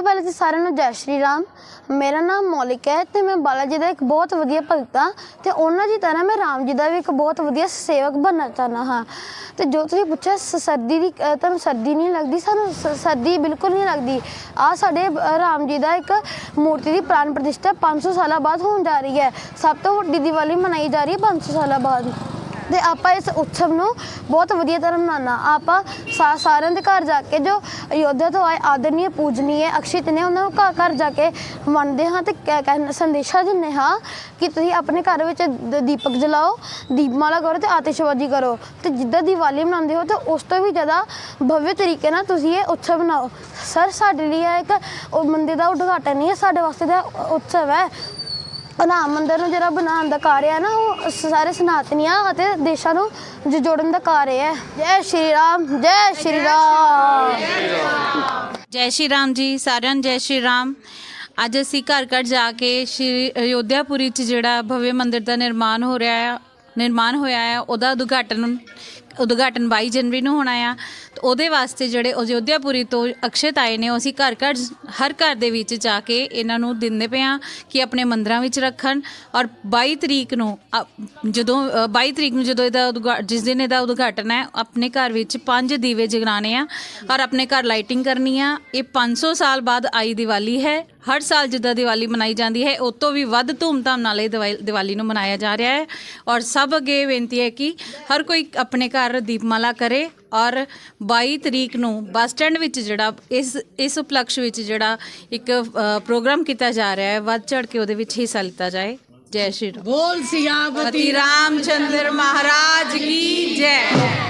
ਤੋਂ ਪਹਿਲੇ ਤਾਂ ਸਾਰਿਆਂ ਨੂੰ ਜੈ ਸ਼੍ਰੀ ਰਾਮ। ਮੇਰਾ ਨਾਮ ਮੌਲਿਕ ਹੈ ਤੇ ਮੈਂ ਬਾਲਾ ਜੀ ਦਾ ਇੱਕ ਬਹੁਤ ਵਧੀਆ ਭਗਤ ਹਾਂ ਤੇ ਉਹਨਾਂ ਦੀ ਤਰ੍ਹਾਂ ਮੈਂ ਰਾਮ ਜੀ ਦਾ ਵੀ ਇੱਕ ਬਹੁਤ ਵਧੀਆ ਸੇਵਕ ਬਣਨਾ ਚਾਹੁੰਦਾ ਹਾਂ। ਤੇ ਜੋ ਤੁਸੀਂ ਪੁੱਛਿਆ, ਸ- ਸਰਦੀ ਦੀ ਤੁਹਾਨੂੰ ਸਰਦੀ ਨਹੀਂ ਲੱਗਦੀ? ਸਾਨੂੰ ਸ- ਸਰਦੀ ਬਿਲਕੁਲ ਨਹੀਂ ਲੱਗਦੀ। ਆ ਸਾਡੇ ਰਾਮ ਜੀ ਦਾ ਇੱਕ ਮੂਰਤੀ ਦੀ ਪ੍ਰਾਣ ਪ੍ਰਤਿਸ਼ਠਾ 500 ਸਾਲਾਂ ਬਾਅਦ ਹੋਣ ਜਾ ਰਹੀ ਹੈ। ਸਭ ਤੋਂ ਵੱਡੀ ਦੀਵਾਲੀ ਮਨਾਈ ਜਾ ਰਹੀ ਹੈ 500 ਸਾਲਾਂ ਬਾਅਦ। ਤੇ ਆਪਾਂ ਇਸ ਉਤਸਵ ਨੂੰ ਬਹੁਤ ਵਧੀਆ ਤਰ੍ਹਾਂ ਮਨਾਉਣਾ। ਆਪਾਂ ਸਾ- ਸਾਰਿਆਂ ਦੇ ਘਰ ਜਾ ਕੇ ਜੋ ਅਯੋਧਿਆ ਤੋਂ ਆਏ ਆਦਰਨੀय ਪੂਜਨੀਏ, ਅਕਸ਼ਿਤ ਨੇ ਉਹਨਾਂ ਨੂੰ ਘਰ ਘਰ ਜਾ ਕੇ ਮੰਨਦੇ ਹਾਂ ਤੇ ਕਹਿ- ਕਹਿ- ਸੰਦੇਸ਼ਾ ਦਿੰਦੇ ਹਾਂ ਕਿ ਤੁਸੀਂ ਆਪਣੇ ਘਰ ਵਿੱਚ ਦੀਪਕ ਜਲਾਓ, ਦੀਪਮਾਲਾ ਕਰੋ ਤੇ ਆਤਿਸ਼ਬਾਜ਼ੀ ਕਰੋ। ਤੇ ਜਿੱਦਾਂ ਦੀਵਾਲੀ ਮਨਾਉਂਦੇ ਹੋ ਤੇ ਉਸ ਤੋਂ ਵੀ ਜ਼ਿਆਦਾ ਭਵਯ ਤਰੀਕੇ ਨਾਲ ਤੁਸੀਂ ਇਹ ਉਤਸਵ ਮਨਾਓ। ਸਰ, ਸਾਡੇ ਲਈ ਇਹ ਇੱਕ ਉਹ ਮੰਦਿਰ ਦਾ ਉਦਘਾਟਨ ਨਹੀਂ ਹੈ, ਸਾਡੇ ਵਾਸਤੇ ਤਾਂ ਉਤਸਵ ਹੈ। ਰਾਮ ਮੰਦਿਰ ਨੂੰ ਜਿਹੜਾ ਬਣਾਉਣ ਦਾ ਕਾਰਜ ਹੈ ਨਾ ਉਹ ਸਾਰੇ ਸਨਾਤਨੀਆਂ ਅਤੇ ਦੇਸ਼ਾਂ ਨੂੰ ਜ- ਜੋੜਨ ਦਾ ਕਾਰਜ ਹੈ। ਜੈ ਸ਼੍ਰੀ ਰਾਮ ਜੈ ਸ਼੍ਰੀ ਰਾਮ। ਜੈ ਸ਼੍ਰੀ ਰਾਮ। ਜੀ ਸਾਰਿਆਂ ਨੂੰ ਜੈ ਸ਼੍ਰੀ ਰਾਮ। ਅੱਜ ਅਸੀਂ ਘਰ ਘਰ ਜਾ ਕੇ ਸ਼੍ਰੀ ਅਯੋਧਿਆਪੁਰੀ ਚ ਜਿਹੜਾ ਭਵਯ ਮੰਦਿਰ ਦਾ ਨਿਰਮਾਣ ਹੋ ਰਿਹਾ ਹੈ ਨਿਰਮਾਣ ਹੋਇਆ ਹੈ ਉਹਦਾ ਉਦਘਾਟਨ ਉਦਘਾਟਨ 22 ਜਨਵਰੀ ਨੂੰ ਹੋਣਾ ਆ। ਤੇ ਉਹਦੇ ਵਾਸਤੇ ਜਿਹੜੇ ਅਯੋਧਿਆਪੁਰੀ ਤੋਂ ਅਕਸ਼ਿਤ ਆਏ ਨੇ ਉਹ ਅਸੀਂ ਘਰ ਘਰ ਹਰ ਘਰ ਦੇ ਵਿੱਚ ਜਾ ਕੇ ਇਹਨਾਂ ਨੂੰ ਦਿੰਦੇ ਪਏ ਹਾਂ ਕਿ ਆਪਣੇ ਮੰਦਰਾਂ ਵਿੱਚ ਰੱਖਣ। ਔਰ 22 ਤਰੀਕ ਨੂੰ ਅ, ਜਦੋਂ ਅ, 22 ਤਰੀਕ ਨੂੰ ਜਦੋਂ ਇਹਦਾ ਉਦਘਾ- ਜਿਸ ਦਿਨ ਇਹਦਾ ਉਦਘਾਟਨ ਹੈ ਆਪਣੇ ਘਰ ਵਿੱਚ ਪੰਜ ਦੀਵੇ ਜਗਾਉਣੇ ਆ। ਔਰ ਆਪਣੇ ਘਰ ਲਾਈਟਿੰਗ ਕਰਨੀ ਆ। ਇਹ 500 ਸਾਲ ਬਾਅਦ ਆਈ ਦੀਵਾਲੀ ਹੈ। ਹਰ ਸਾਲ ਜਿੱਦਾਂ ਦੀਵਾਲੀ ਮਨਾਈ ਜਾਂਦੀ ਹੈ ਉਸ ਤੋਂ ਵੀ ਵੱਧ ਧੂਮਧਾਮ ਨਾਲ ਇਹ ਦਿਵਾ- ਦੀਵਾਲੀ ਨੂੰ ਮਨਾਇਆ ਜਾ ਰਿਹਾ ਹੈ। ਔਰ ਸਭ ਅੱਗੇ ਇਹ ਬੇਨਤੀ ਹੈ ਕਿ ਹਰ ਕੋਈ ਆਪਣੇ ਘਰ ਦੀਪਮਾਲਾ ਕਰੇ ਔਰ 22 ਤਰੀਕ ਨੂੰ ਬੱਸ ਸਟੈਂਡ ਵਿੱਚ ਜਿਹੜਾ ਇਸ ਇਸ ਉਪਲਕਸ਼ ਵਿੱਚ ਜਿਹੜਾ ਇੱਕ ਪ੍ਰੋਗਰਾਮ ਕੀਤਾ ਜਾ ਰਿਹਾ ਹੈ ਵੱਧ ਚੜ ਕੇ ਉਹਦੇ ਵਿੱਚ ਹਿੱਸਾ ਲਿੱਤਾ ਜਾਏ। ਜੈ ਸ਼੍ਰੀ ਰਾਮ। ਬੋਲ ਸਿਆਪਤੀ ਪਤੀ ਚੰਦਰ ਮਹਾਰਾਜ ਕੀ ਜੈ।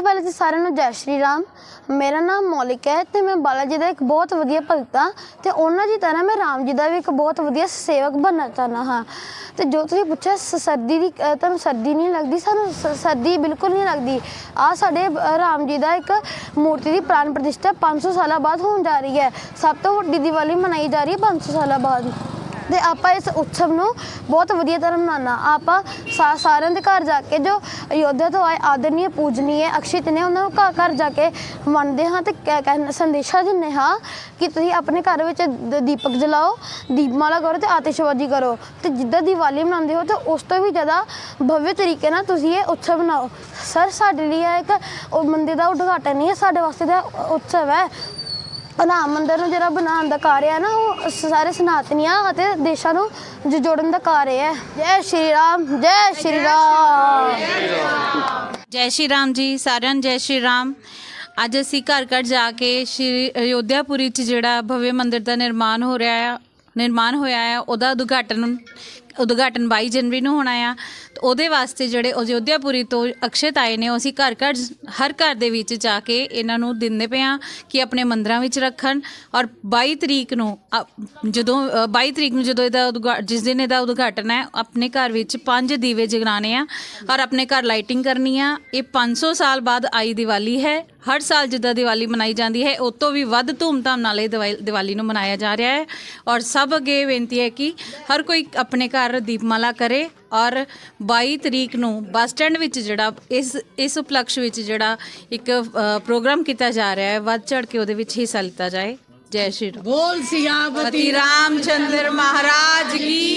ਪਹਿਲੇ ਸਾਰਿਆਂ ਨੂੰ ਜੈ ਸ਼੍ਰੀ ਰਾਮ। ਮੇਰਾ ਨਾਮ ਮੌਲਿਕ ਹੈ ਤੇ ਮੈਂ ਬਾਲਾ ਜੀ ਦਾ ਇੱਕ ਬਹੁਤ ਵਧੀਆ ਭਗਤ ਹਾਂ ਤੇ ਉਹਨਾਂ ਦੀ ਤਰ੍ਹਾਂ ਮੈਂ ਰਾਮ ਜੀ ਦਾ ਵੀ ਇੱਕ ਬਹੁਤ ਵਧੀਆ ਸੇਵਕ ਬਣਨਾ ਚਾਹੁੰਦਾ ਹਾਂ। ਤੇ ਜੋ ਤੁਸੀਂ ਪੁੱਛਿਆ, ਸ- ਸਰਦੀ ਦੀ ਤੁਹਾਨੂੰ ਸਰਦੀ ਨਹੀਂ ਲੱਗਦੀ? ਸਾਨੂੰ ਸ- ਸਰਦੀ ਬਿਲਕੁਲ ਨਹੀਂ ਲੱਗਦੀ। ਆ ਸਾਡੇ ਰਾਮ ਜੀ ਦਾ ਇੱਕ ਮੂਰਤੀ ਦੀ ਪ੍ਰਾਣ ਪ੍ਰਤਿਸ਼ਠਾ 500 ਸਾਲਾਂ ਬਾਅਦ ਹੋਣ ਜਾ ਰਹੀ ਹੈ। ਸਭ ਤੋਂ ਵੱਡੀ ਦੀਵਾਲੀ ਮਨਾਈ ਜਾ ਰਹੀ ਹੈ 500 ਸਾਲਾਂ ਬਾਅਦ। ਤੇ ਆਪਾਂ ਇਸ ਉਤਸਵ ਨੂੰ ਬਹੁਤ ਵਧੀਆ ਤਰ੍ਹਾਂ ਮਨਾਉਣਾ। ਆਪਾਂ ਸਾ- ਸਾਰਿਆਂ ਦੇ ਘਰ ਜਾ ਕੇ ਜੋ ਅਯੋਧਿਆ ਤੋਂ ਆਏ ਆਦਰਨੀय ਪੂਜਨੀਏ, ਅਕਸ਼ਿਤ ਨੇ ਉਹਨਾਂ ਨੂੰ ਘਰ ਘਰ ਜਾ ਕੇ ਮੰਨਦੇ ਹਾਂ ਤੇ ਕਹਿ- ਕਹਿ- ਸੰਦੇਸ਼ਾ ਦਿੰਦੇ ਹਾਂ ਕਿ ਤੁਸੀਂ ਆਪਣੇ ਘਰ ਵਿੱਚ ਦੀਪਕ ਜਲਾਓ, ਦੀਪਮਾਲਾ ਕਰੋ ਤੇ ਆਤਿਸ਼ਬਾਜ਼ੀ ਕਰੋ। ਤੇ ਜਿੱਦਾਂ ਦੀਵਾਲੀ ਮਨਾਉਂਦੇ ਹੋ ਤੇ ਉਸ ਤੋਂ ਵੀ ਜ਼ਿਆਦਾ ਭਵਯ ਤਰੀਕੇ ਨਾਲ ਤੁਸੀਂ ਇਹ ਉਤਸਵ ਮਨਾਓ। ਸਰ, ਸਾਡੇ ਲਈ ਇਹ ਇੱਕ ਉਹ ਮੰਦਿਰ ਦਾ ਉਦਘਾਟਨ ਨਹੀਂ ਹੈ, ਸਾਡੇ ਵਾਸਤੇ ਦਾ ਉਤਸਵ ਹੈ। ਰਾਮ ਮੰਦਿਰ ਨੂੰ ਜਿਹੜਾ ਬਣਾਉਣ ਦਾ ਕਾਰਜ ਹੈ ਨਾ ਉਹ ਸਾਰੇ ਸਨਾਤਨੀਆਂ ਅਤੇ ਦੇਸ਼ਾਂ ਨੂੰ ਜ- ਜੋੜਨ ਦਾ ਕਾਰਜ ਹੈ। ਜੈ ਸ਼੍ਰੀ ਰਾਮ ਜੈ ਸ਼੍ਰੀ ਰਾਮ। ਜੈ ਸ਼੍ਰੀ ਰਾਮ ਜੀ ਸਾਰਿਆਂ ਨੂੰ ਜੈ ਸ਼੍ਰੀ ਰਾਮ। ਅੱਜ ਅਸੀਂ ਘਰ ਘਰ ਜਾ ਕੇ ਸ਼੍ਰੀ ਅਯੋਧਿਆਪੁਰੀ ਚ ਜਿਹੜਾ ਭਵਯ ਮੰਦਿਰ ਦਾ ਨਿਰਮਾਣ ਹੋ ਰਿਹਾ ਹੈ ਨਿਰਮਾਣ ਹੋਇਆ ਹੈ ਉਹਦਾ ਉਦਘਾਟਨ ਉਦਘਾਟਨ 22 ਜਨਵਰੀ ਨੂੰ ਹੋਣਾ ਆ। ਤੇ ਉਹਦੇ ਵਾਸਤੇ ਜਿਹੜੇ ਅਯੋਧਿਆਪੁਰੀ ਤੋਂ ਅਕਸ਼ਿਤ ਆਏ ਨੇ ਉਹ ਅਸੀਂ ਘਰ ਘਰ ਹਰ ਘਰ ਦੇ ਵਿੱਚ ਜਾ ਕੇ ਇਹਨਾਂ ਨੂੰ ਦਿੰਦੇ ਪਏ ਹਾਂ ਕਿ ਆਪਣੇ ਮੰਦਰਾਂ ਵਿੱਚ ਰੱਖਣ। ਔਰ 22 ਤਰੀਕ ਨੂੰ ਅ, ਜਦੋਂ ਅ, 22 ਤਰੀਕ ਨੂੰ ਜਦੋਂ ਇਹਦਾ ਉਦਘਾ- ਜਿਸ ਦਿਨ ਇਹਦਾ ਉਦਘਾਟਨ ਹੈ ਆਪਣੇ ਘਰ ਵਿੱਚ ਪੰਜ ਦੀਵੇ ਜਗਾਉਣੇ ਆ ਔਰ ਆਪਣੇ ਘਰ ਲਾਈਟਿੰਗ ਕਰਨੀ ਆ। ਇਹ 500 ਸਾਲ ਬਾਅਦ ਆਈ ਦੀਵਾਲੀ ਹੈ। ਹਰ ਸਾਲ ਜਿੱਦਾਂ ਦੀਵਾਲੀ ਮਨਾਈ ਜਾਂਦੀ ਹੈ ਉਹ ਤੋਂ ਵੀ ਵੱਧ ਧੂਮਧਾਮ ਨਾਲ ਇਹ ਦੀਵਾਲੀ ਦੀਵਾਲੀ ਨੂੰ ਮਨਾਇਆ ਜਾ ਰਿਹਾ ਹੈ। ਔਰ ਸਭ ਅੱਗੇ ਇਹ ਬੇਨਤੀ ਹੈ ਕਿ ਹਰ ਕੋਈ ਆਪਣੇ ਘਰ ਬਾਹਰ ਦੀਪਮਾਲਾ ਕਰੇ ਔਰ 22 ਤਰੀਕ ਨੂੰ ਬੱਸ ਸਟੈਂਡ ਵਿੱਚ ਜਿਹੜਾ ਇਸ ਇਸ ਉਪਲਕਸ਼ ਵਿੱਚ ਜਿਹੜਾ ਇੱਕ ਪ੍ਰੋਗਰਾਮ ਕੀਤਾ ਜਾ ਰਿਹਾ ਹੈ ਵੱਧ ਚੜ ਕੇ ਉਹਦੇ ਵਿੱਚ ਹਿੱਸਾ ਲਿੱਤਾ ਜਾਏ। ਜੈ ਸ਼੍ਰੀ ਬੋਲ ਸਿਆਪਤੀ ਰਾਮਚੰਦਰ ਮਹਾਰਾਜ ਕੀ